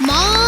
梦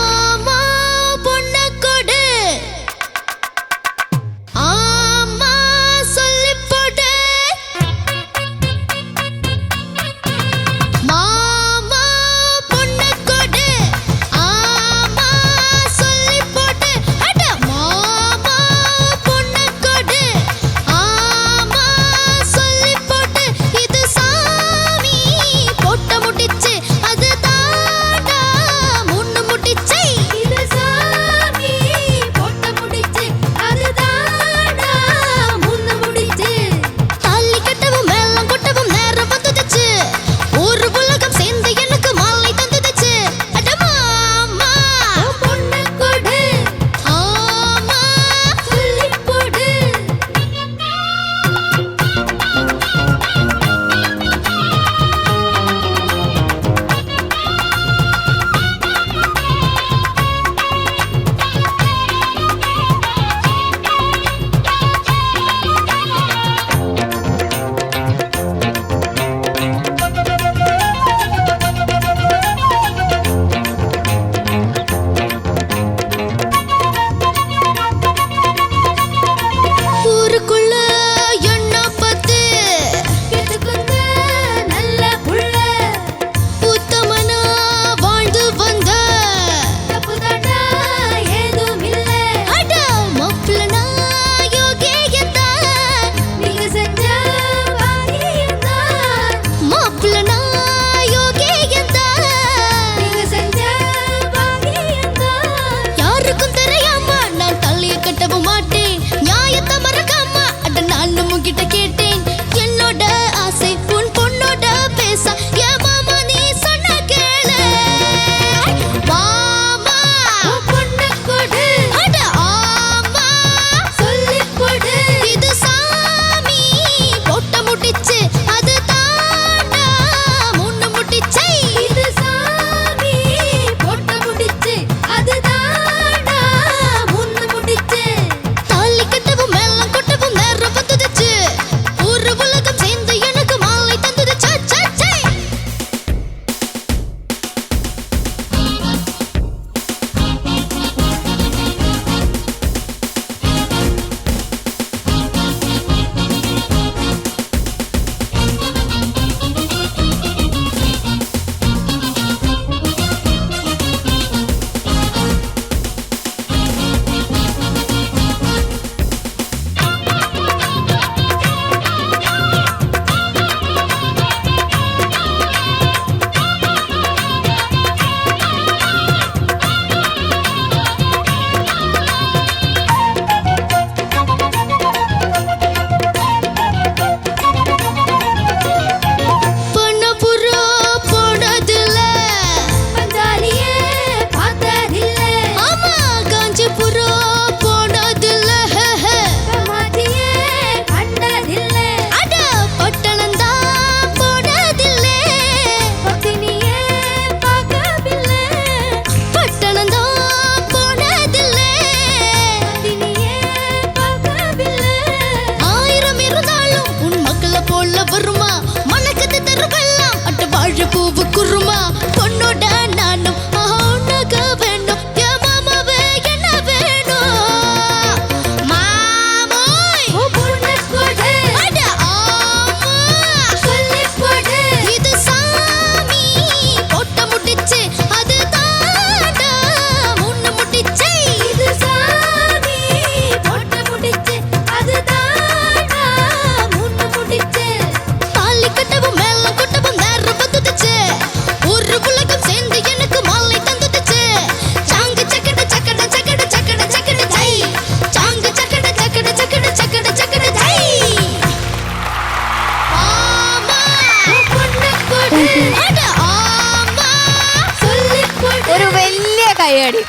പരിപാടി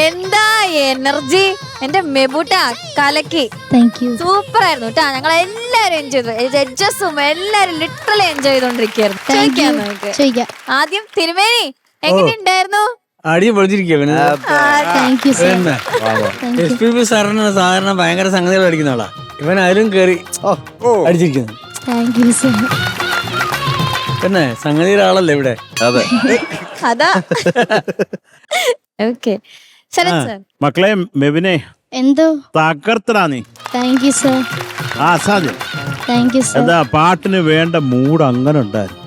എന്താ എനർജി? എന്റെ മെബുട്ട കലക്കി. താങ്ക് യു സൂപ്പർ ആയിരുന്നു കേട്ടാ ഞങ്ങൾ എല്ലാവരും എൻജോയ് ചെയ്തു. ജഡ്ജസും എല്ലാരും ലിറ്ററലി എൻജോയ് ചെയ്തോണ്ടിരിക്കുകയായിരുന്നു. ചോദിക്കാം നമുക്ക്. ചോദിക്കാം ആദ്യം തിരുമേനി എങ്ങനെ ഉണ്ടായിരുന്നു അടിയും പൊളിച്ചിരിക്കും എസ് പി പി സാറിന് സാധാരണ ഭയങ്കര സംഗതികൾ അടിക്കുന്ന ആളാ. ഇവൻ അതിലും കയറി അടിച്ചിരിക്കുന്നു. പിന്നെ സംഗതിയുടെ ആളല്ലേ ഇവിടെ? അതെ. അതാ. Okay Sharath sir. മക്കളെ മെബിനെ എന്തോ? തകർത്തടാ നീ. താങ്ക് യു സർ ആ അസാധ്യം താങ്ക് യു സർ എന്താ പാട്ടിന് വേണ്ട മൂഡ് അങ്ങനെ ഉണ്ടായിരുന്നു.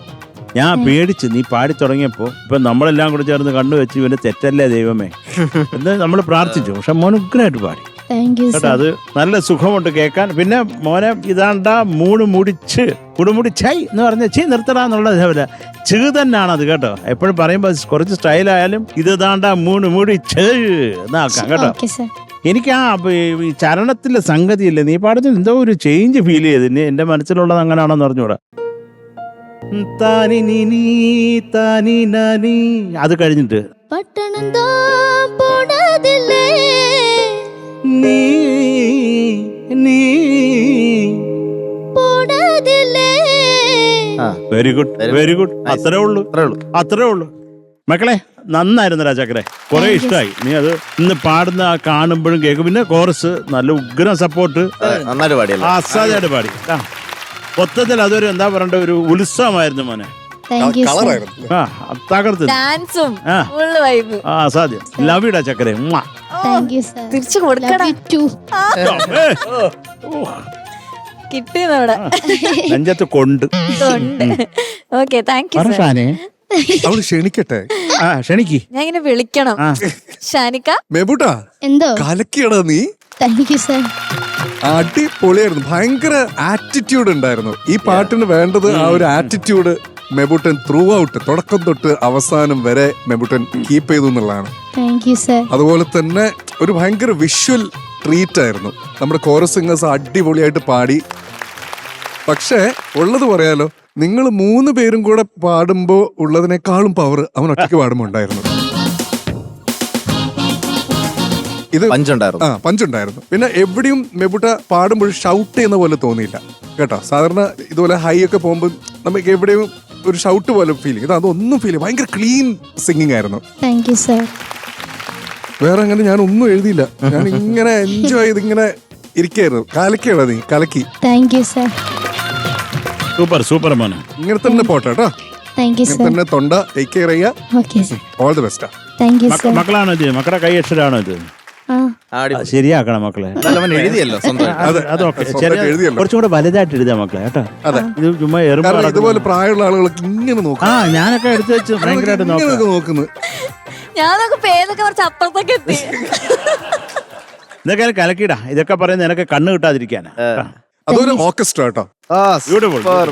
ഞാൻ പേടിച്ച് നീ പാടി തുടങ്ങിയപ്പോ ഇപ്പൊ നമ്മളെല്ലാം കൂടെ ചേർന്ന് കണ്ണു വെച്ച് ഇവന്റെ തെറ്റല്ലേ ദൈവമേ? എന്ന് നമ്മൾ പ്രാർത്ഥിച്ചു. പക്ഷെ മോൻ ഉഗ്രനായിട്ട് പാടി. താങ്ക് യു കേട്ടോ അത് നല്ല സുഖമുണ്ട് കേൾക്കാൻ. പിന്നെ മോനെ ഇതാണ്ട മൂണ് മുടിച്ച് കുടുമുടിച്ചായി എന്ന് പറഞ്ഞ ചീ നിർത്തടാ എന്നുള്ളത് ഇതേപോലെ ചീ തന്നെയാണ് അത് കേട്ടോ. എപ്പോഴും പറയുമ്പോൾ കുറച്ച് സ്റ്റൈലായാലും ഇത് താണ്ട മൂണ് മൂടി ചേ എന്നാക്കാം കേട്ടോ. എനിക്ക് ആ ഈ ചരണത്തിലെ സംഗതിയില്ലേ? നീ പാടുന്ന എന്തോ ഒരു ചേഞ്ച് ഫീൽ ചെയ്ത്. എന്റെ എന്റെ മനസ്സിലുള്ളത് അങ്ങനെയാണെന്ന് നാനി. അത് കഴിഞ്ഞിട്ട്. പട്ടണം നീ very good Very very good അത്രേ ഉള്ളൂ. അത്രേ ഉള്ളൂ. അത്രേ ഉള്ളൂ. മക്കളെ നന്നായിരുന്നു രാജാക്കരെ. കുറെ ഇഷ്ടമായി നീ അത് ഇന്ന് പാടുന്ന കാണുമ്പോഴും കേൾക്കും. പിന്നെ കോറസ് നല്ല ഉഗ്രം സപ്പോർട്ട് അസാധ്യമായിട്ട് പാടി. ആ. മൊത്തത്തിൽ അതൊരു എന്താ പറയണ്ട ഒരു ഉത്സവമായിരുന്നു മോനെ. ഡാൻസും അസാധ്യം. ലവ് ഇടാ ചക്കരെ തിരിച്ചു ഏ, കിട്ടിയത് അവിടെ നെഞ്ചത്ത് കൊണ്ട്. ഓക്കെ താങ്ക് യു പറ ഷാനെ. അവൾ ക്ഷണിക്കട്ടെ? ആ ക്ഷണിക്ക്. ഞാൻ ഇങ്ങനെ വിളിക്കണം. ഷാനിക്ക? മെബുട്ടാ എന്തോ? കലക്കിയടാ നീ. താങ്ക് യു സർ അടിപൊളിയായിരുന്നു. ഭയങ്കര ആറ്റിറ്റ്യൂഡ് ഉണ്ടായിരുന്നു. ഈ പാട്ടിന് വേണ്ടത് ആ ഒരു ആറ്റിറ്റ്യൂഡ് മെബുട്ടൻ ത്രൂ ഔട്ട് തുടക്കം തൊട്ട് അവസാനം വരെ മെബുട്ടൻ കീപ്പ് ചെയ്തു എന്നുള്ളതാണ്. താങ്ക് യു സർ അതുപോലെ തന്നെ ഒരു ഭയങ്കര വിഷ്വൽ ട്രീറ്റ് ആയിരുന്നു. നമ്മുടെ കോറസ് സിംഗേഴ്സ് അടിപൊളിയായിട്ട് പാടി. പക്ഷേ ഉള്ളത് പറയാലോ നിങ്ങൾ മൂന്ന് പേരും കൂടെ പാടുമ്പോൾ ഉള്ളതിനേക്കാളും പവർ അവൻ ഒറ്റയ്ക്ക് പാടുമ്പോൾ ഉണ്ടായിരുന്നു. ഇത് പഞ്ചുണ്ടായിരുന്നു. ആ പഞ്ചുണ്ടായിരുന്നു. പിന്നെ എവിടെയും മെബുട്ട പാടുമ്പോൾ ഷൗട്ട് ചെയ്യുന്ന പോലെ തോന്നിയില്ല. കേട്ടോ സാധാരണ ഇതുപോലെ ഹൈ ഒക്കെ പോകുമ്പോൾ നമുക്ക് എവിടെയും ഒരു ഷൗട്ട് പോലെ ഫീൽ ചെയ്യും. ഇത് അതൊന്നും ഫീൽ ചെയ്യും ഭയങ്കര ക്ലീൻ സിംഗിങ് ആയിരുന്നു. താങ്ക് യു സർ വേറെ അങ്ങനെ ഞാൻ ഒന്നും എഴുതിയില്ല. ഞാൻ ഇങ്ങനെ എൻജോയ് ചെയ്ത് ഇങ്ങനെ ഇരിക്കായിരുന്നു. കലക്കിയാണ് നീ കലക്കി. Thank you sir super super മോനെ. ഇങ്ങനെ തന്നെ പോട്ടെ കേട്ടോ. താങ്ക് യു ഇങ്ങനെ സർ തന്നെ തൊണ്ട ടേക്ക് കെയർ ചെയ്യുക. ഓക്കെ സർ ഓൾ ദി ബെസ്റ്റാ താങ്ക് യു മക്ക- സർ മക്കളാണോ ഇത്? മക്കളുടെ കൈ അക്ഷരാണോ ഇത്? ആ. ആടി. ശരിയാക്കണം മക്കളെ. കുറച്ചുകൂടെ അവൻ എഴുതിയല്ലോ സ്വന്തം അത് അതൊക്കെ സ്വന്തമായിട്ട് എഴുതിയല്ലോ. കുറച്ചും കൂടെ വലുതായിട്ട് എഴുതാ മക്കളെ കേട്ടോ. അതെ. ഇത് ചുമ്മാ എറുമ്പ് കാരണം നടക്കുന്നു. പ്രായമുള്ള ആളുകളൊക്കെ ഇങ്ങനെ നോക്കും. ആ ഞാനൊക്കെ എടുത്തു വെച്ച് ഭയങ്കരമായിട്ട് നോക്കാം. ഇങ്ങനെയൊക്കെ ഞാനൊക്കെ പേരൊക്കെ കുറച്ച് അപ്പുറത്തൊക്കെ എത്തി ഇതൊക്കെ കലക്കിടാ ഇതൊക്കെ പറയുന്നത് നിനക്ക് കണ്ണ് കിട്ടാതിരിക്കാനാ. കേട്ടോ. അതൊരു ഓർക്കസ്ട്ര കേട്ടോ. super.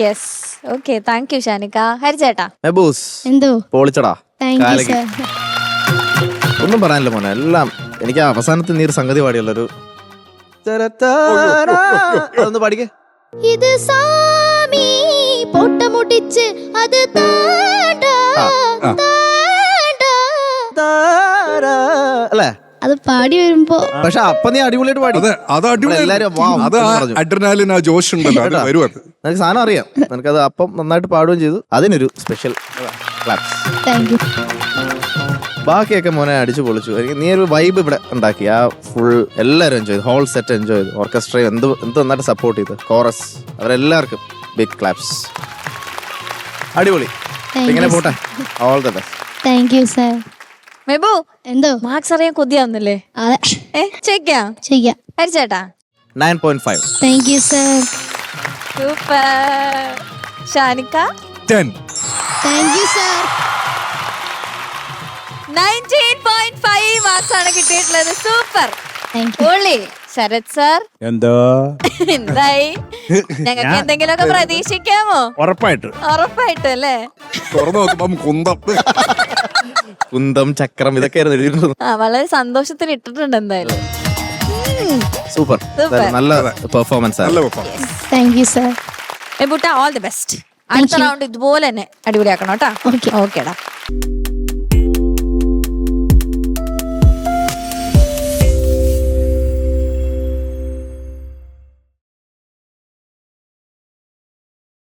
Yes okay thank you ഷാനിക്ക. ഹരിച്ചേട്ടാ മെബൂസ് എന്തോ? പൊളിച്ചടാ. താങ്ക് യു കാലക്ക്. സർ ഒന്നും പറയാനില്ല മോനെ എല്ലാം എനിക്ക് ആ അവസാനത്തെ നീ ഒരു സംഗതി പാടിയുള്ളൊരു അതൊന്ന് പാടിക്കേ. ഇത് സാമി പൊട്ടമുട്ടിച്ച് അത് താണ്ടാ ആ, ആ. താണ്ടാ. അല്ലേ? അത് പാടി വരുമ്പോ പക്ഷെ അപ്പൊ നീ അടിപൊളിയായിട്ട് പാടി. അതെ അത് അടിപൊളി എല്ലാരും wow അത് എന്ന് പറഞ്ഞു. അഡ്രനാലിൻ ആ ജോഷ് ഉണ്ടല്ലോ അത് വരും അത്. നിനക്ക് സാധനം അറിയാം. നിനക്കത് അപ്പം നന്നായിട്ട് പാടുകയും ചെയ്തു. അതിനൊരു സ്പെഷ്യൽ ക്ലാപ്സ് താങ്ക് യു ബാക്കിയൊക്കെ മോനെ അടിച്ചു പൊളിച്ചു. എനിക്ക് നീ ഒരു വൈബ് ഇവിടെ ഉണ്ടാക്കി. ആ ഫുൾ എല്ലാവരും എൻജോയ് ചെയ്തു. ഹോൾ സെറ്റ് എൻജോയ് ചെയ്തു. ഓർക്കസ്ട്ര എന്ത് എന്ത് നന്നായിട്ട് സപ്പോർട്ട് ചെയ്തു. കോറസ് അവരെല്ലാവർക്കും ബിഗ് ക്ലാപ്സ് അടിപൊളി. Thank ഇങ്ങനെ you, പോട്ടെ. All the best thank you sir Mebu എന്തോ? മാർക്സ് അറിയാൻ കൊതിയാവുന്നില്ലേ? അതെ. ഏ ചോദിക്കാം ചെയ്യാം ഹരിച്ചേട്ടാ nine point five thank you sir super Shanikka? Ten thank you sir nineteen point five marks ആണ് കിട്ടിയിട്ടുള്ളത്. സൂപ്പർ താങ്ക് യു പൊളി ശരത് സാർ എന്തോ? എന്തായി? ഞങ്ങൾക്ക് എന്തെങ്കിലുമൊക്കെ പ്രതീക്ഷിക്കാമോ? ഉറപ്പായിട്ട്. ഉറപ്പായിട്ടും അല്ലേ? തുറന്നു നോക്കുമ്പം കുന്തം. കുന്തം ചക്രം ഇതൊക്കെ ആയിരുന്നു ആ വളരെ സന്തോഷത്തിന് ഇട്ടിട്ടുണ്ട് എന്തായാലും. സൂപ്പർ. നല്ല പെർഫോമൻസ് നല്ല ആണ് പെർഫോമൻസ് താങ്ക് യു സർ മെബുട്ട ഓൾ ദി ബെസ്റ്റ് അടുത്ത റൗണ്ട് ഇതുപോലെ തന്നെ അടിപൊളിയാക്കണം കേട്ടോ. ഓക്കെ ഓക്കേടാ